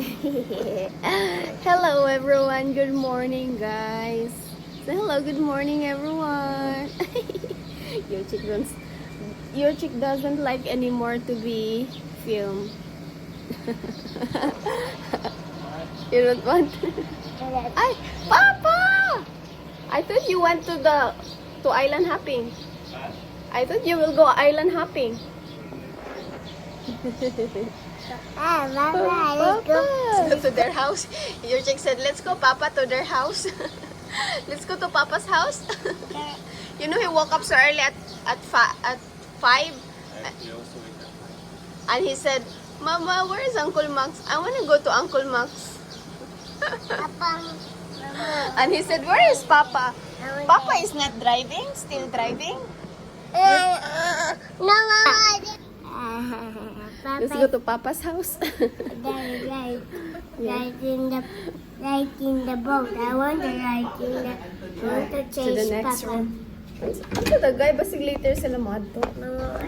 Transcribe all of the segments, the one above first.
hello everyone. Good morning, guys. Say hello. Good morning, everyone. your chick doesn't. Your chick doesn't like anymore to be filmed. you don't want. Ay, Papa! I thought you went to the to island hopping. I thought you will go island hopping. Mama, let's go. To their house. Your chick said, let's go, Papa, to their house. let's go to Papa's house. you know, he woke up so early at at, fi- at 5. And he said, Mama, where is Uncle Max? I want to go to Uncle Max. Papa, Mama, And he said, where is Papa? Papa is not driving, still driving. Uh, no, Mama. Let's go to Papa's house. right, right, right in the, right in the boat. I want to ride in the, I want to to chase the next Papa. room. Ito the guy, basig later sila madto. Mama,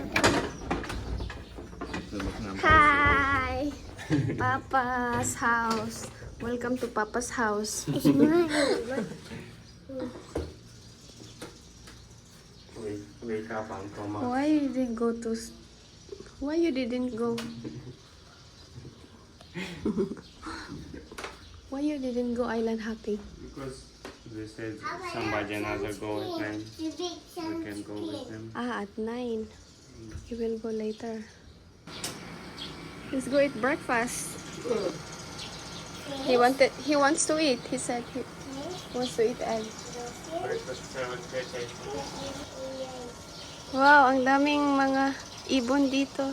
Hi! Papa's house. Welcome to Papa's house. it's mine. Wake, wake up, Uncle Mark. Why didn't go to... Why you didn't go? Why you didn't go island hopping? Because they said somebody another go. The big We can go with them. Ah, at 9. You will go later. Let's go eat breakfast. He wanted, he wants to eat. He said he wants to eat egg. Wow, ang daming mga ibon dito.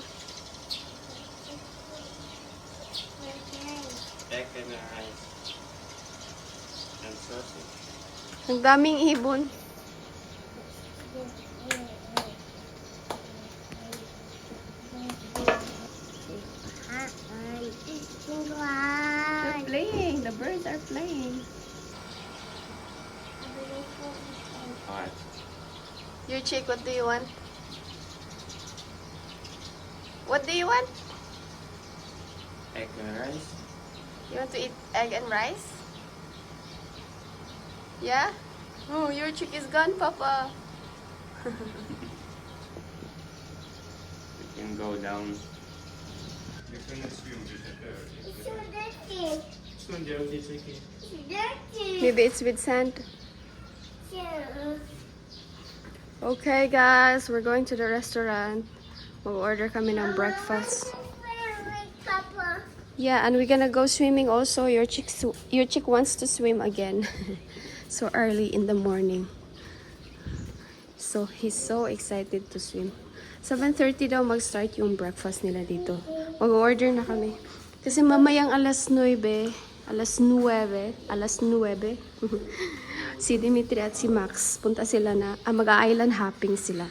Ang daming ibon. They're playing. The birds are playing. Your chick, what do you want? What do you want? Egg and rice. You want to eat egg and rice? Yeah? Oh, your chick is gone, Papa. We can go down. You can swim with the bird. It's so dirty. Soon they'll be taking. It's dirty. Maybe it's with sand. Yeah. Okay, guys, we're going to the restaurant. Mag-order kami ng breakfast. Yeah, and we're gonna go swimming also. Your chick, sw- your chick wants to swim again. so early in the morning. So he's so excited to swim. 7.30 daw mag-start yung breakfast nila dito. Mag-order na kami. Kasi mamayang alas 9, alas 9, alas 9, si Dimitri at si Max, punta sila na, ah, mag-island hopping sila.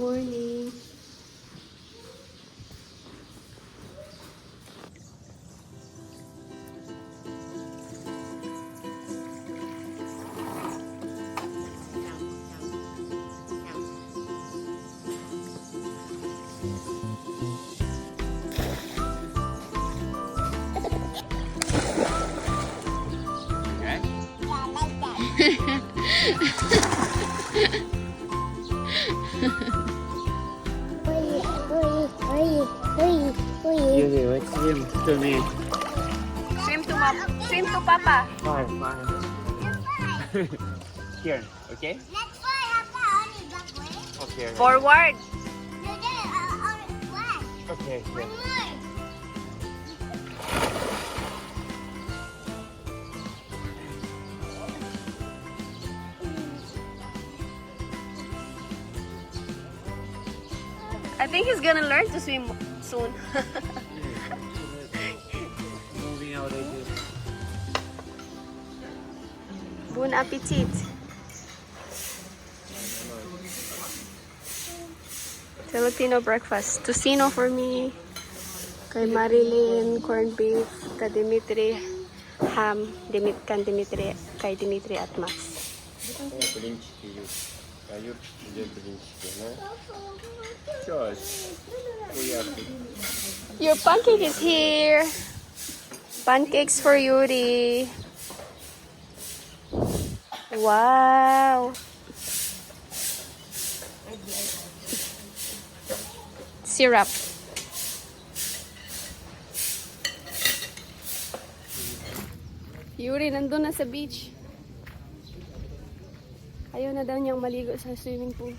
Morning. Okay? to me. Swim to mom. Swim to papa. Fine, fine. Here, okay? Let's fly up only back way. Okay. Forward. No, no, uh, uh, fly. Okay, One here. I think he's gonna learn to swim soon. Bon appetit. Filipino breakfast. Tocino for me. Kay Marilyn, corned beef. Kay Dimitri, ham. Dimit kan Dimitri, kay Dimitri at Max. О, блинчики, Юр. А Юр, где блинчики, да? Сейчас. Хуяки. Your pancake is here. Pancakes for Yuri. Wow. Syrup. Yuri, nandun na sa beach. Ayaw na daw niyang maligo sa swimming pool.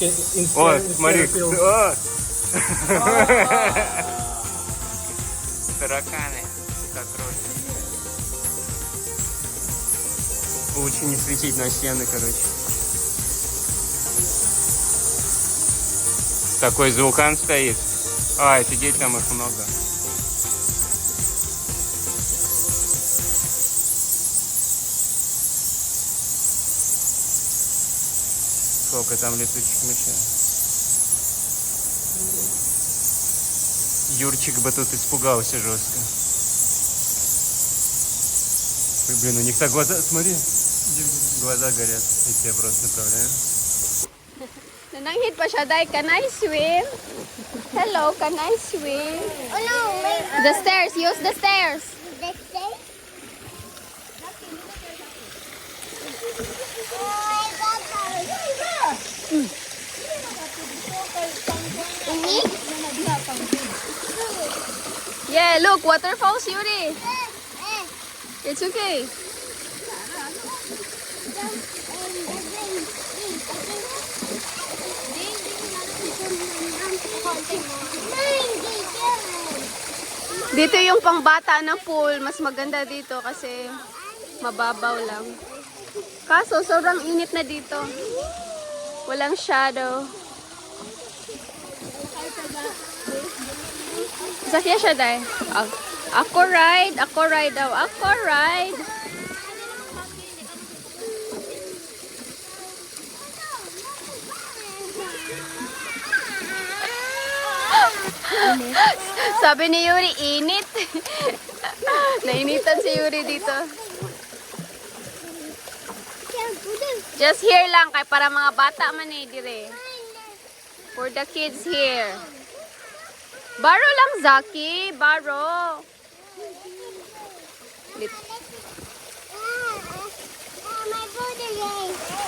О, смотри, кто? Тараканы, как роль. Лучше не светить на стены, короче. Такой вулкан стоит. А, офигеть, там их много. Сколько там летучих мышей. Юрчик бы тут испугался жестко. Ой, блин, у них так глаза, смотри, глаза горят. Я тебя просто направляю. Nananghit pa siya, Day. Can I swim? Hello, can I swim? Oh. The stairs. Use the stairs. Yeah, look. Waterfalls, Yuri. It's okay. Dito yung pangbata na pool. Mas maganda dito kasi mababaw lang. Kaso, sobrang init na dito. Walang shadow. Sakya siya, day. Ah, Ako ride. Ako ride daw. Ako ride. Sabi ni Yuri, init. Nainitan si Yuri dito. Just here lang kay para mga bata man eh dire. For the kids here. Baro lang, Zaki. Baro. Lit- my body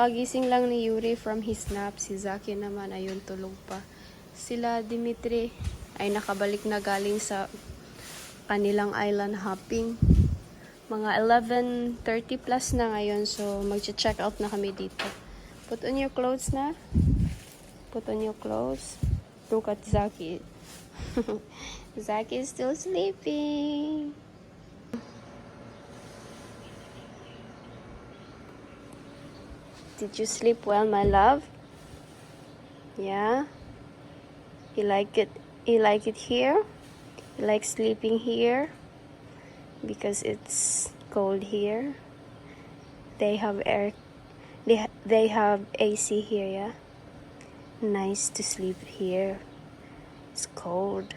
Kakagising lang ni Yuri from his nap. Si Zaki naman, ayun, tulog pa. Sila Dimitri ay nakabalik na galing sa kanilang island hopping. Mga 11.30 plus na ngayon, so mag-check out na kami dito. Put on your clothes na. Put on your clothes. Look at Zaki. Zaki is still sleeping. Did you sleep well, my love? Yeah? You like it you like it here? You like sleeping here? Because it's cold here. They have air they, they have AC here, yeah? Nice to sleep here. It's cold.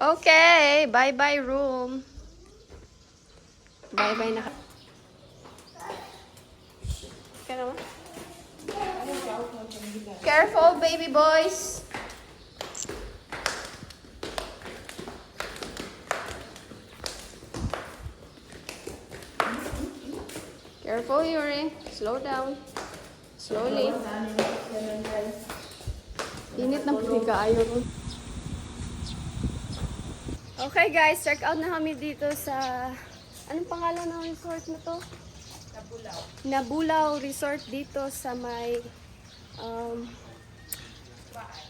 Okay, bye-bye room. Bye-bye. Careful, baby boys. Careful, Yuri. Slow down. Slowly. Init ng pagkaayo ko. Okay guys, check out na kami dito sa... Anong pangalan ng resort na to? Nabulaw. Resort dito sa may... Um,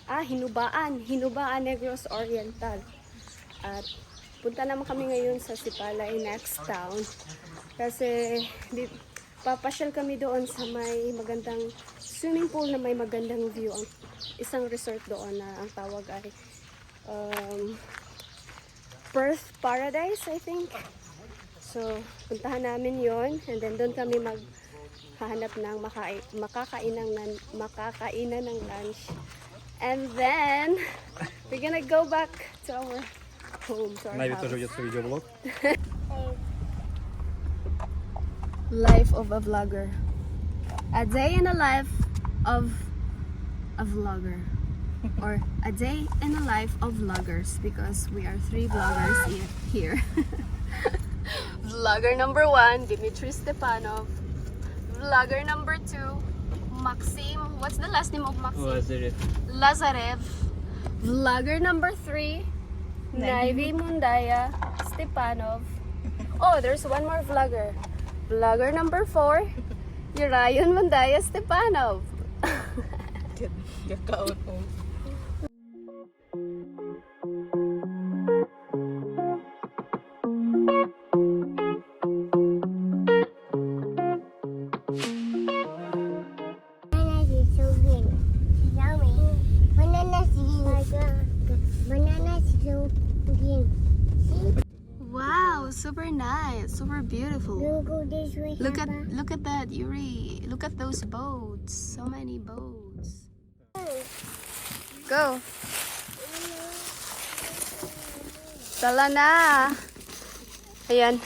ah, Hinubaan. Hinubaan Negros Oriental. At punta naman kami ngayon sa Sipalay next town. Kasi di, papasyal kami doon sa may magandang swimming pool na may magandang view. Ang isang resort doon na ang tawag ay um, Perth Paradise, I think. So, puntahan namin yon and then doon kami maghahanap ng makain, makakainan, ng, makakainan ng lunch. And then, we're gonna go back to our home, to our Najwy house. też będzie swój videoblog. Life of a vlogger. A day in the life of a vlogger. Or a day in the life of vloggers because we are three vloggers here. Vlogger number one, Dimitri Stepanov. Vlogger number two, Maxim. What's the last name of Maxim? Lazarev. Vlogger number three, Naivi Mundaya Stepanov. Oh, there's one more vlogger. Vlogger number four, Urion Mundaya Stepanov. Banana beautiful. Go this way, Look at look at that, Yuri. Look at those boats. So many boats. Go. Tala na. Ayan.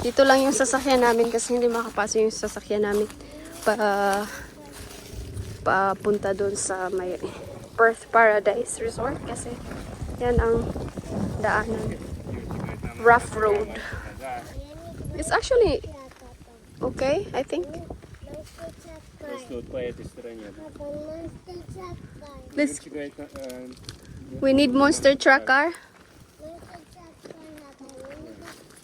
Dito lang yung sasakyan namin kasi hindi makapasok yung sasakyan namin pa papunta doon sa may Perth Paradise Resort kasi yan ang daanan. Rough road. It's actually okay, I think. Let's, we need monster truck car.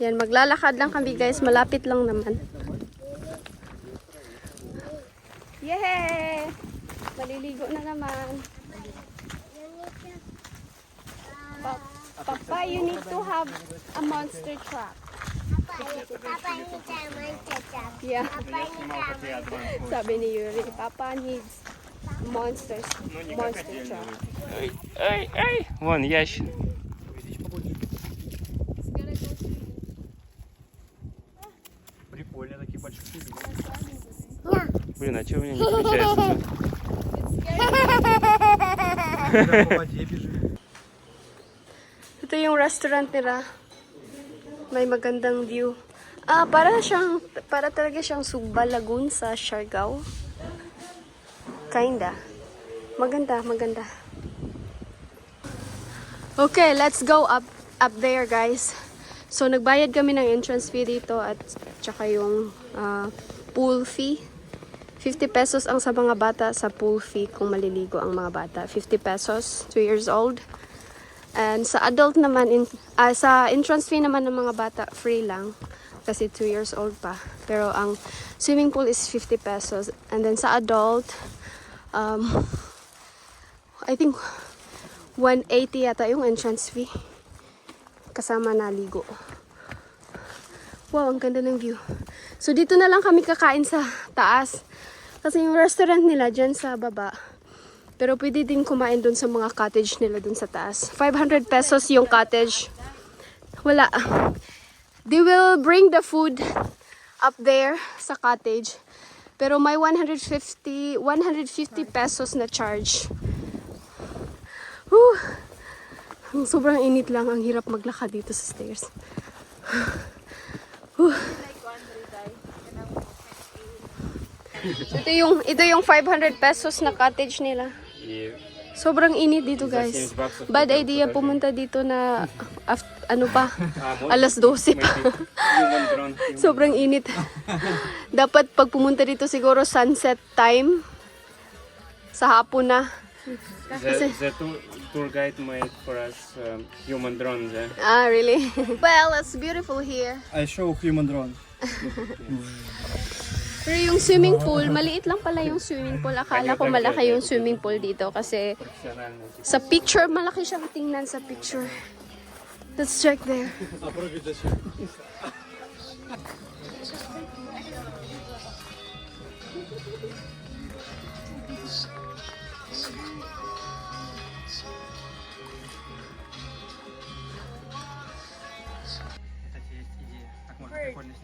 Yan, maglalakad lang kami guys. Malapit lang naman. Yay! Maliligo na naman. Papa, you need to have a monster truck. Papa, needs a monster truck. Yeah, Papa needs a monster sabi ni Yuri. Papa needs monsters, monster truck. Ай, ай, ай! Вон ящик. Прикольно, такие большие. Блин, а что у меня не включается? Когда по воде бежит. May magandang view. Ah, para siyang, para talaga siyang Sugba Lagoon sa Siargao. Kinda. Maganda, maganda. Okay, let's go up up there, guys. So, nagbayad kami ng entrance fee dito at tsaka yung ah, pool fee. 50 pesos ang sa mga bata sa pool fee kung maliligo ang mga bata. 50 pesos, 2 years old. And sa adult naman, in, ah, sa entrance fee naman ng mga bata, free lang. Kasi 2 years old pa. Pero ang swimming pool is 50 pesos. And then sa adult, um, I think 180 yata yung entrance fee. Kasama na ligo. Wow, ang ganda ng view. So dito na lang kami kakain sa taas. Kasi yung restaurant nila dyan sa baba. Pero pwede din kumain dun sa mga cottage nila dun sa taas. 500 pesos yung cottage. Wala. They will bring the food up there sa cottage. Pero may 150 150 pesos na charge. Whew. Ang sobrang init lang. Ang hirap maglakad dito sa stairs. Whew. Ito yung ito yung 500 pesos na cottage nila. Sobrang init dito guys. Bad idea pumunta dito na after, ano pa, ah, alas 12 pa. Sobrang init. Dapat pag pumunta dito siguro sunset time. Sa hapon na. The, the tour, guide made for us um, human drones. Eh? Ah, really? well, it's beautiful here. I show human drone. Pero yung swimming pool, maliit lang pala yung swimming pool. Akala ko malaki yung swimming pool dito kasi sa picture, malaki siyang tingnan sa picture. Let's check there. Bird.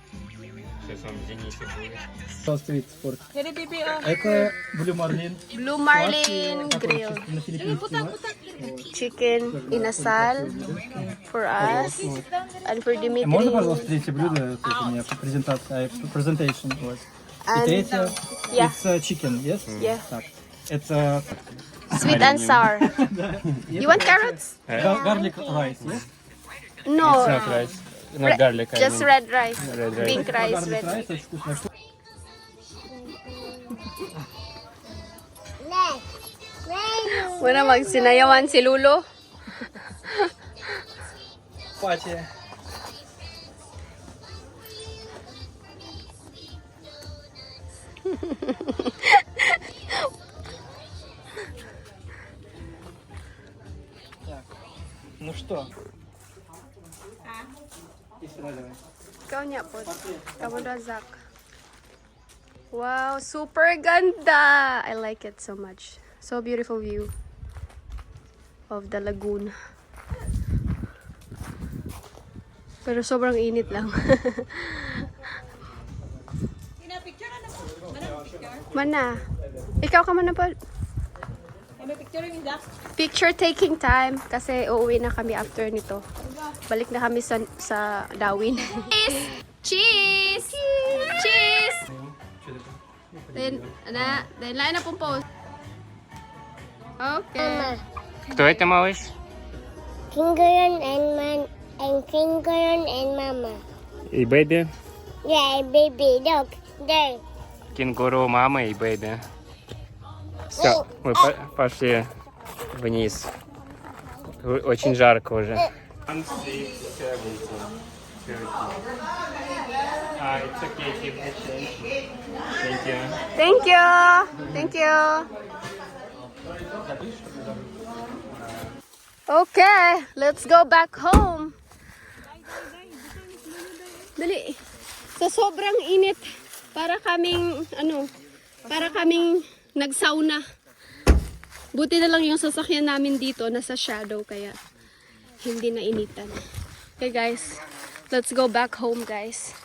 Сейчас он Денисик будет. Стрит спорт. Это Блю Марлин. Blue Marlin Grill. На филиппинский. Chicken inasal for us and for Dimitri. Можно, пожалуйста, третье блюдо? Это у меня презентация, presentation. Вот. И And третье, yeah. it's uh, chicken, yes? Yeah. Так, это sweet and sour. You want carrots? gar- garlic rice, yes? No, Not rice. Not garlic. I just mean. red rice. Red rice. Pink rice, Garlic red rice, очень вкусная штука. Let's. Rainbow. Wala magsinayawan si Lulo. Пати. Так. Ну что? Ikaw niya po. Abu Razak. Wow, super ganda! I like it so much. So beautiful view of the lagoon. Pero sobrang init lang. Mana? Ikaw ka man na po. Picture taking time kasi uuwi na kami after nito. Balik na kami sa, sa Darwin. Cheese! Cheese! Cheese! Then, na, then lain na pong pose. Okay. Кто это, малыш? Kingayon and man and Kingayon and mama. И Бэби. Yeah, baby dog. There. Кенгуру мама и Бэби. Все, мы по- пошли вниз. Очень жарко уже. Ah. Thank you! Thank you! Okay, let's go back home. Dali. Sa sobrang init, para kaming, ano, para kaming nagsauna. Buti na lang yung sasakyan namin dito nasa shadow kaya hindi na initan. Okay guys, let's go back home guys.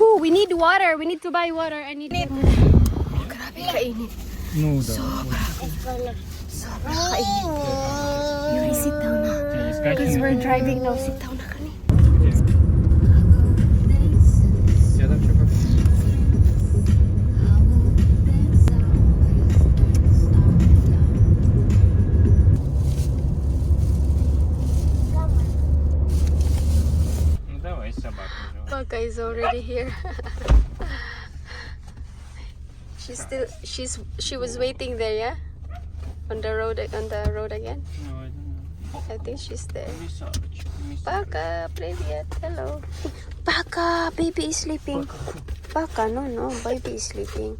Whew, we need water. We need to buy water. I need water. Oh, grabe kainit. No, Sobra. Sobra kainit. Yuri, sit down na. Because we're driving now. Sit down na ka. here. she's still... She's... She was waiting there, yeah? On the road... On the road again? I think she's there. Baka, привет. Hello. Baka, baby is sleeping. Baka, no, no. Baby is sleeping.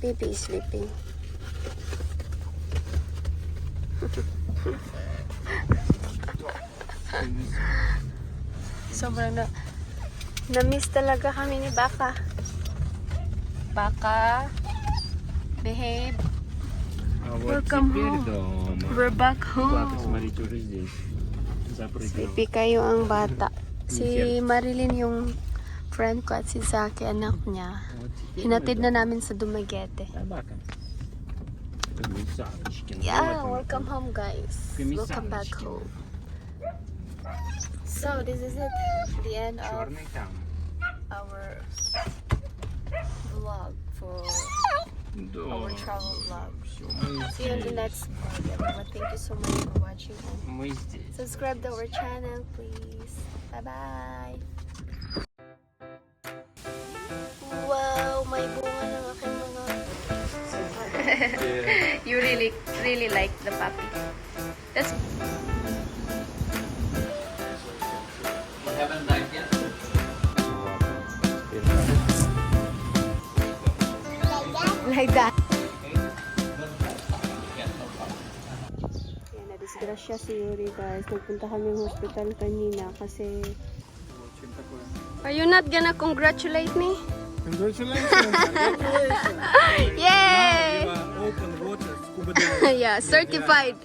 Baby is sleeping. Sobrang na... Na-miss talaga kami ni Baka. Baka, behave. Welcome home. We're back home. Sleepy kayo ang bata. Si Marilyn yung friend ko at si Zaki, anak niya. Hinatid na namin sa Dumaguete. Yeah, welcome home guys. Welcome back home. So this is it. The end of our vlog for our travel vlog. See you in the next vlog everyone. Thank you so much for watching. Subscribe to our channel please. Bye bye. Wow, my bunga You really, really like the puppy. That's Like that. Yan, na-disgrasya si Yuri guys. Nagpunta kami ng hospital kanina kasi... Are you not gonna congratulate me? Congratulations! Yay! scuba diving. yeah, certified.